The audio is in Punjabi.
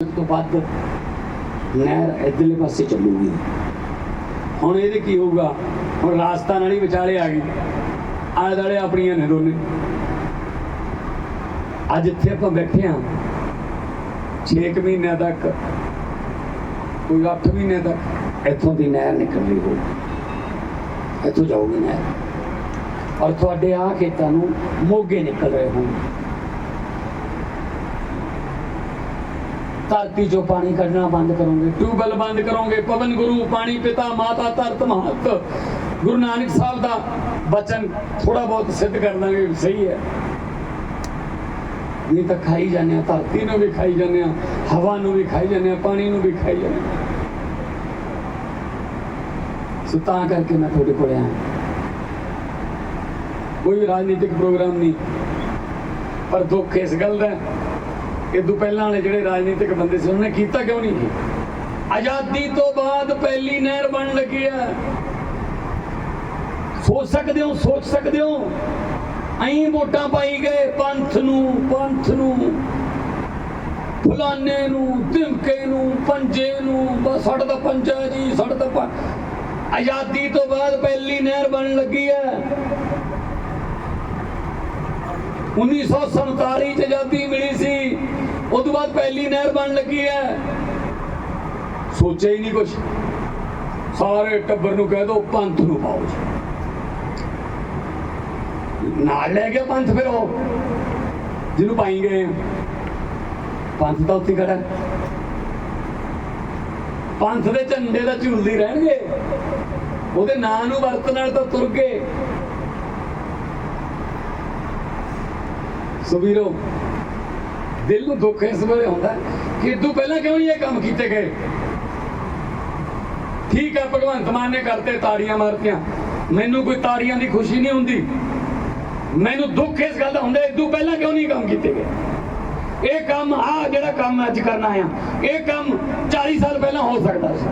ਤੋਂ ਵੱਧ ਨਹਿਰ ਇਧਰਲੇ ਪਾਸੇ ਚੱਲੂਗੀ। ਹੁਣ ਇਹਦੇ ਕੀ ਹੋਊਗਾ? ਹੁਣ ਰਾਜਸਥਾਨ ਵਾਲੀ ਵਿਚਾਲੇ ਆ ਗਈ ਆਲੇ ਦੁਆਲੇ ਆਪਣੀਆਂ ਨੇ ਦੋਨੇ। ਅੱਜ ਇੱਥੇ ਆਪਾਂ ਬੈਠੇ ਆ 6 ਮਹੀਨਿਆਂ ਤੱਕ, ਕੋਈ 8 ਮਹੀਨੇ ਤੱਕ, ਇੱਥੋਂ ਦੀ ਨਹਿਰ ਨਿਕਲ ਰਹੀ ਹੋਊਗੀ ਇੱਥੋਂ ਜਾਊਗੀ ਨਹਿਰ। ਔਰ ਤੁਹਾਡੇ ਆ ਖੇਤਾਂ ਨੂੰ ਮੋਗੇ ਨਿਕਲ ਰਹੇ ਹੋਣਗੇ ਧਰਤੀ ਚੋਂ ਪਾਣੀ ਕੱਢਣਾ ਬੰਦ ਕਰੋਗੇ। ਟਿਊਬਵੈਲ ਬੰਦ ਕਰੋਗੇ। ਪਵਨ ਗੁਰੂ, ਪਾਣੀ ਪਿਤਾ, ਮਾਤਾ, ਧਰਤ, ਮਹਤ। ਗੁਰੂ ਨਾਨਕ ਸਾਹਿਬ ਦਾ ਬਚਨ ਥੋੜਾ ਬਹੁਤ ਸਿੱਧ ਕਰ ਦਾਂਗੇ ਸਹੀ ਹੈ। ਨਹੀਂ ਤਾਂ ਖਾਈ ਜਾਂਦੇ ਆ ਧਰਤੀ ਨੂੰ ਵੀ ਖਾਈ ਜਾਂਦੇ ਆ ਹਵਾ ਨੂੰ ਵੀ ਖਾਈ ਜਾਂਦੇ ਆ ਪਾਣੀ ਨੂੰ ਵੀ ਖਾਈ ਜਾਂਦੇ ਆ ਸੋ ਤਾਂ ਕਰਕੇ ਮੈਂ ਤੁਹਾਡੇ ਕੋਲ ਆਇਆ। ਕੋਈ ਰਾਜਨੀਤਿਕ ਪ੍ਰੋਗਰਾਮ ਨਹੀਂ, ਪਰ ਦੁੱਖ ਇਸ ਗੱਲ ਦਾ ਇਦੋਂ ਪਹਿਲਾਂ ਵਾਲੇ ਜਿਹੜੇ ਰਾਜਨੀਤਿਕ ਬੰਦੇ ਸੀ, ਉਹਨਾਂ ਨੇ ਕੀਤਾ ਕਿਉਂ ਨਹੀਂ? ਆਜ਼ਾਦੀ ਤੋਂ ਬਾਅਦ ਪਹਿਲੀ ਨਹਿਰ ਬਣ ਲੱਗੀ ਹੈ। ਸੋਚ ਸਕਦੇ ਹੋ, ਸੋਚ ਸਕਦੇ ਹੋ? ਅਹੀਂ ਵੋਟਾਂ ਪਾਈ ਗਏ, ਪੰਥ ਨੂੰ ਪੰਥ ਨੂੰ ਫਲਾਨੇ ਨੂੰ, ਧਿਮਕੇ ਨੂੰ, ਪੰਜੇ ਨੂੰ, ਬਸ ਸਾਡਾ ਤਾਂ ਪੰਜਾ ਜੀ, ਸਾਡਾ ਤਾਂ ਆਜ਼ਾਦੀ ਤੋਂ ਬਾਅਦ ਪਹਿਲੀ ਨਹਿਰ ਬਣਨ ਲੱਗੀ ਹੈ। 1947 ਚ ਆਜ਼ਾਦੀ ਉਸ ਨਹਿਰ ਬਣਨ ਲੱਗੀ ਹੈ। ਸੋਚਿਆ ਹੀ ਨਹੀਂ ਕੁਝ ਸਾਰੇ ਟੱਬਰ ਨੂੰ ਕਹਿ ਦੋ, ਪੰਥ ਨੂੰ ਪਾਓ ਨਾਲ ਲੈ ਗਿਆ ਪੰਥ ਫਿਰ ਉਹ। ਜਿਹਨੂੰ ਪਾਈ ਗਏ ਪੰਥ ਤਾਂ ਉੱਥੇ ਖੜਾ ਪੰਥ ਦੇ ਝੰਡੇ ਦਾ ਝੂਲਦੀ ਰਹਿਣਗੇ। ਉਹਦੇ ਨਾਂ ਨੂੰ ਵਰਤਣ ਨਾਲ ਤਾਂ ਤੁਰ ਗਏ। ਸੋ ਵੀਰੋ ਦਿਲ ਨੂੰ ਦੁੱਖ ਇਸ ਵੇਲੇ ਹੁੰਦਾ ਕਿ ਇਦੋਂ ਪਹਿਲਾਂ ਕਿਉਂ ਨਹੀਂ ਇਹ ਕੰਮ ਕੀਤੇ ਗਏ? ਠੀਕ ਹੈ ਭਗਵੰਤ ਮਾਨ ਨੇ ਕਰਤੇ ਤਾੜੀਆਂ ਮਾਰਤੀਆਂ। ਮੈਨੂੰ ਕੋਈ ਤਾੜੀਆਂ ਦੀ ਖੁਸ਼ੀ ਨਹੀਂ ਹੁੰਦੀ। ਮੈਨੂੰ ਦੁੱਖ ਇਸ ਗੱਲ ਦਾ ਹੁੰਦਾ, ਇਦੋਂ ਪਹਿਲਾਂ ਕਿਉਂ ਨਹੀਂ ਕੰਮ ਕੀਤੇ ਗਏ? ਇਹ ਕੰਮ ਆ ਜਿਹੜਾ ਕੰਮ ਅੱਜ ਕਰਨਾ ਆ ਇਹ ਕੰਮ 40 ਸਾਲ ਪਹਿਲਾਂ ਹੋ ਸਕਦਾ ਸੀ।